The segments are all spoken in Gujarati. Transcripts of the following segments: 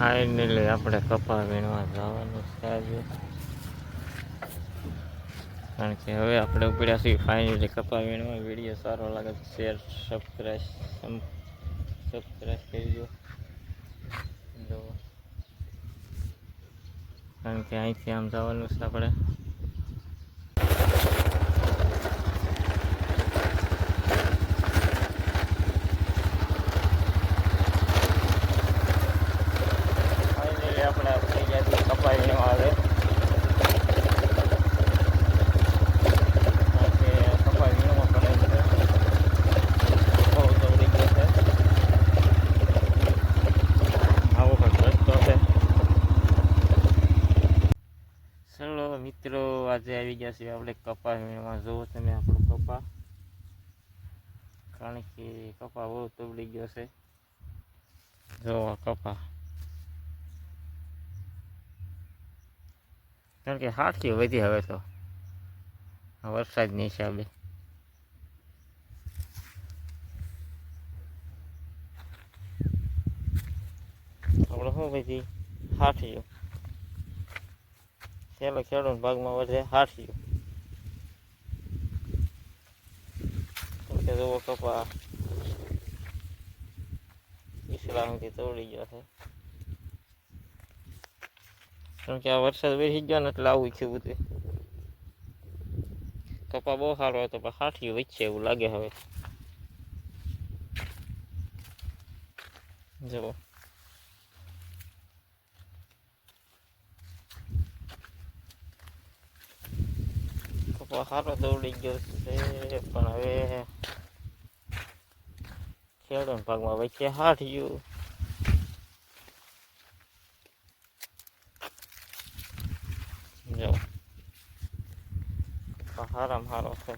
ફાઇનલી આપણે કપા વીણવા જવાનું છે આજે. કારણ કે હવે આપણે ઉપડ્યા છીએ ફાઇનલી કપા વીણવા. વીડિયો સારો લાગે તો શેર સબસ્ક્રાઈબ સબસ્ક્રાઈબ કરજો. કારણ કે અહીંથી આમ જવાનું છે આપણે ફાઇનલી આપણે થઈ ગયા છીએ કપા વીણવા આવે કારણ કે કપા વીણવા પડે છે બહુ દોડી ગયો છે આવો કંઈક રસ્તો છે ચલો મિત્રો આજે આવી ગયા છીએ આપણે કપા વીણવા જુઓ તમે આપણું કપા. કારણ કે કપા બહુ તબડી ગયો છે. જોવા કપા. કારણ કે હાથીઓ વધી હવે તો. આ વરસાદની હિસાબે. આપણે શું પછી હાથીઓ. છેલ્લો ખેડૂત ભાગમાં વધે હાથીઓ કેમ કે જોવો કપા ઈસલામથી તોડી ગયો છે. કારણ કે આ વરસાદ વહી ગયો ને એટલે આવું થયું બધું. કપા બહુ સારો હતો, પણ હાથીઓ વચ્ચે એવું લાગે હવે. જુઓ. કપા સારો દોડી ગયો છે, પણ હવે ખેડૂત ભાગમાં વચ્ચે હાથીયું જો. હારામ હારો છે.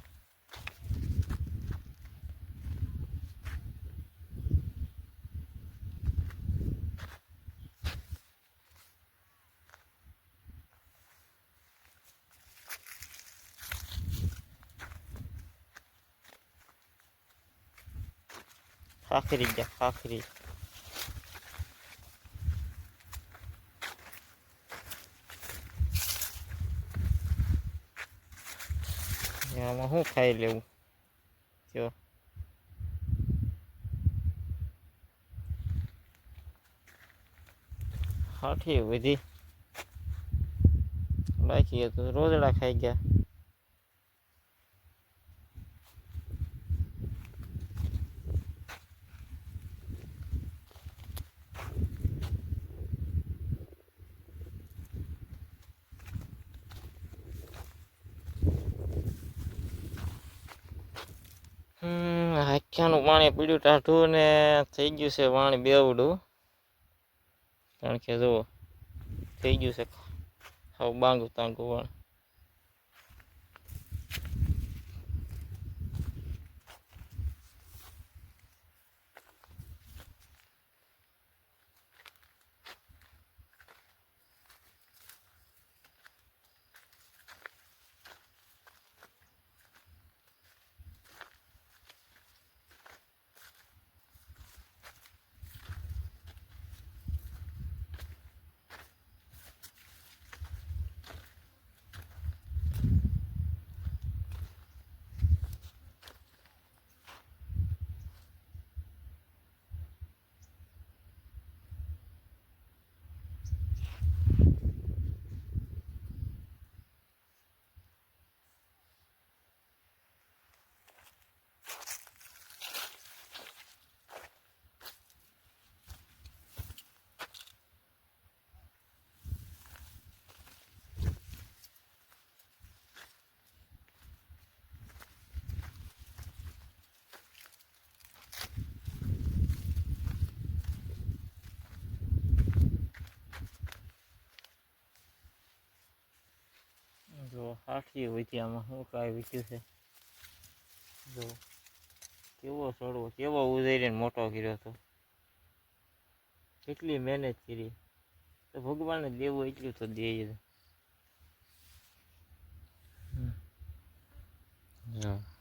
ખાખરી ગયા ખાખરી આમાં શું ખાઈ લેવું જો હાઠી બધી બાકી તો રોજડા ખાઈ ગયા આખ્યાનું પાણી પીડ્યું ટાઢું ને થઈ ગયું છે પાણી બેવડું. કારણ કે જુઓ, થઈ ગયું છે. આવું બાંગું તાંગું પણ જો હાથી વધી આમાં શું કાંઈ વીત્યું છે? જો, કેવો સડવો કેવો ઉધેરીને મોટો કર્યો હતો. કેટલી મહેનત કરી. તો ભગવાનને દેવું એટલું તો દે. જો.